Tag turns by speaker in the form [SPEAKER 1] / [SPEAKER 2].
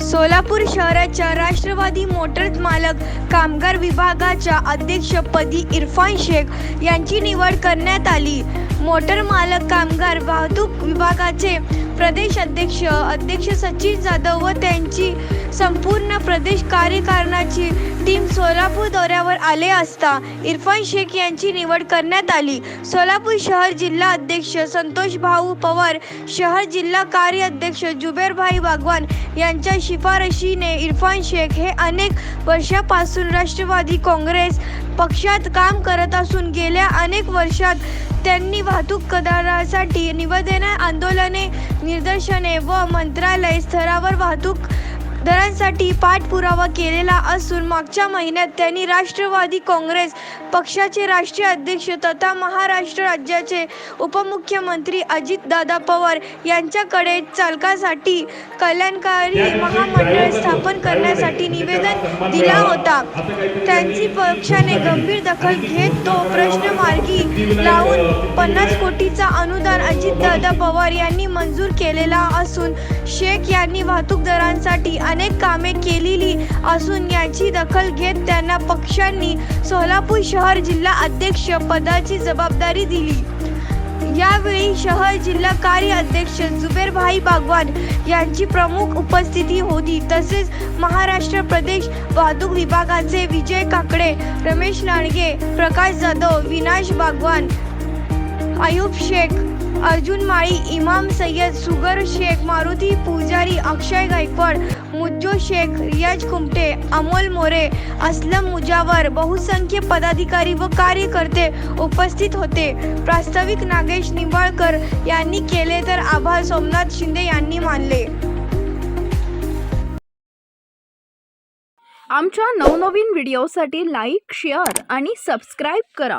[SPEAKER 1] सोलापूर शहराच्या राष्ट्रवादी मोटर्स मालक कामगार विभागाच्या अध्यक्षपदी इरफान शेख यांची निवड करण्यात आली. मोटर मालक कामगार वाहतूक विभागाचे प्रदेश अध्यक्ष अध्यक्ष सचिन जाधव व त्यांची संपूर्ण प्रदेश कार्यकारणाची टीम सोलापूर दौऱ्यावर आले असता इरफान शेख यांची निवड करण्यात आली. सोलापूर शहर जिल्हा अध्यक्ष संतोष भाऊ पवार शहर जिल्हा कार्य अध्यक्ष जुबेरभाई बागवान यांच्या शिफारशीने इरफान शेख हे अनेक वर्षापासून राष्ट्रवादी काँग्रेस पक्षात काम करत असून गेल्या अनेक वर्षात त्यांनी वाहतूक करारासाठी निवेदने आंदोलने निदर्शने व मंत्रालय स्तरावर वाहतूक दरांसाठी पाठपुरावा केलेला असून मागच्या महिन्यात त्यांनी राष्ट्रवादी काँग्रेस पक्षाचे राष्ट्रीय अध्यक्ष तथा महाराष्ट्र राज्याचे उपमुख्यमंत्री अजितदादा पवार यांच्याकडे चालकासाठी कल्याणकारी महामंडळ स्थापन करण्यासाठी निवेदन दिला होता. त्यांची पक्षाने गंभीर दखल घेत तो प्रश्न मार्गी लावून पन्नास कोटीचा अनुदान अजितदादा पवार यांनी मंजूर केलेला असून शेख यांनी वाहतूक दरांसाठी अनेक कामे केलेली असून याची दखल घेत त्यांना पक्षांनी सोलापूर शहर जिल्हा अध्यक्ष पदाची जबाबदारी दिली. यावेळी शहर जिल्हा कार्य अध्यक्ष जुबेरभाई बागवान यांची प्रमुख उपस्थिती होती. तसेच महाराष्ट्र प्रदेश वाहतूक विभागाचे विजय काकडे रमेश लांडगे प्रकाश जाधव विनाश बागवान आयुब शेख अर्जुन माळी इमाम सय्यद सुगर शेख मारुती पुजारी अक्षय गायकवाड मुज्जो शेख रियाज कुमटे अमोल मोरे असलम मुजावर बहुसंख्य पदाधिकारी व कार्यकर्ते उपस्थित होते. प्रास्ताविक नागेश निंबाळकर यांनी केले तर आभार. सोमनाथ शिंदे यांनी मानले.
[SPEAKER 2] आमच्या नवनवीन व्हिडिओसाठी लाईक शेअर आणि सबस्क्राईब करा.